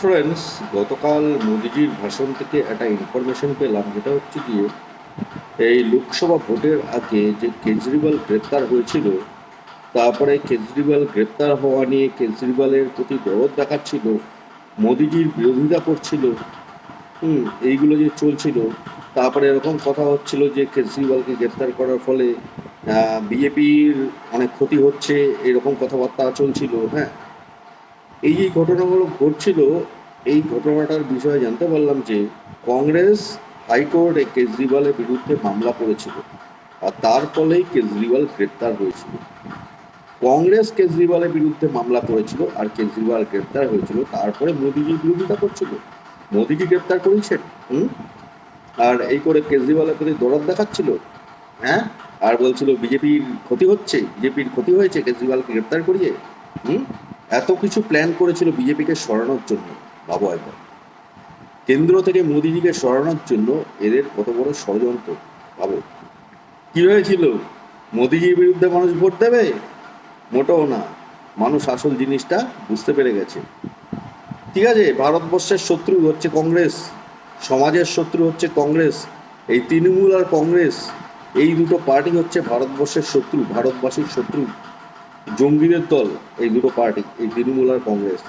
Friends গতকাল মোদিজির ভাষণ থেকে একটা ইনফরমেশন পেলাম, যেটা হচ্ছে গিয়ে এই লোকসভা ভোটের আগে যে কেজরিওয়াল গ্রেপ্তার হয়েছিল, তারপরে কেজরিওয়াল গ্রেপ্তার হওয়া নিয়ে কেজরিওয়ালের প্রতি দরদ দেখাচ্ছিল, মোদিজির বিরোধিতা করছিল, হুম, এইগুলো যে চলছিল, তারপরে এরকম কথা হচ্ছিল যে কেজরিওয়ালকে গ্রেপ্তার করার ফলে বিজেপির অনেক ক্ষতি হচ্ছে, এরকম কথাবার্তা চলছিল হ্যাঁ। এই যে ঘটনাগুলো ঘটছিল, এই ঘটনাটার বিষয়ে জানতে পারলাম যে কংগ্রেস হাইকোর্টে কেজরিওয়ালের বিরুদ্ধে মামলা করেছিল আর তার ফলেই কেজরিওয়াল গ্রেপ্তার হয়েছিল। কংগ্রেস কেজরিওয়ালের বিরুদ্ধে মামলা করেছিল আর কেজরিওয়াল গ্রেপ্তার হয়েছিল, তারপরে মোদিজির বিরোধিতা করছিল। মোদিজি গ্রেপ্তার করেছেন, হুম? আর এই করে কেজরিওয়ালের প্রতি দরদ দেখাচ্ছিল হ্যাঁ? আর বলছিল, বিজেপির ক্ষতি হচ্ছে, বিজেপির ক্ষতি হয়েছে, কেজরিওয়ালকে গ্রেপ্তার করিয়ে। এত কিছু প্ল্যান করেছিল বিজেপিকে সরানোর জন্য, ভাবো একবার। কেন্দ্র থেকে মোদিজিকে সরানোর জন্য এদের কত বড় ষড়যন্ত্র, ভাবো। কি হয়েছিল? মোদিজির বিরুদ্ধে মানুষ ভোট দেবে? মোটেও না। মানুষ আসল জিনিসটা বুঝতে পেরে গেছে। ঠিক আছে, ভারতবর্ষের শত্রু হচ্ছে কংগ্রেস, সমাজের শত্রু হচ্ছে কংগ্রেস, এই তৃণমূল আর কংগ্রেস, এই দুটো পার্টি হচ্ছে ভারতবর্ষের শত্রু, ভারতবাসীর শত্রু। জঙ্গিদের দল এই দুটো পার্টি এই তৃণমূল আর কংগ্রেস।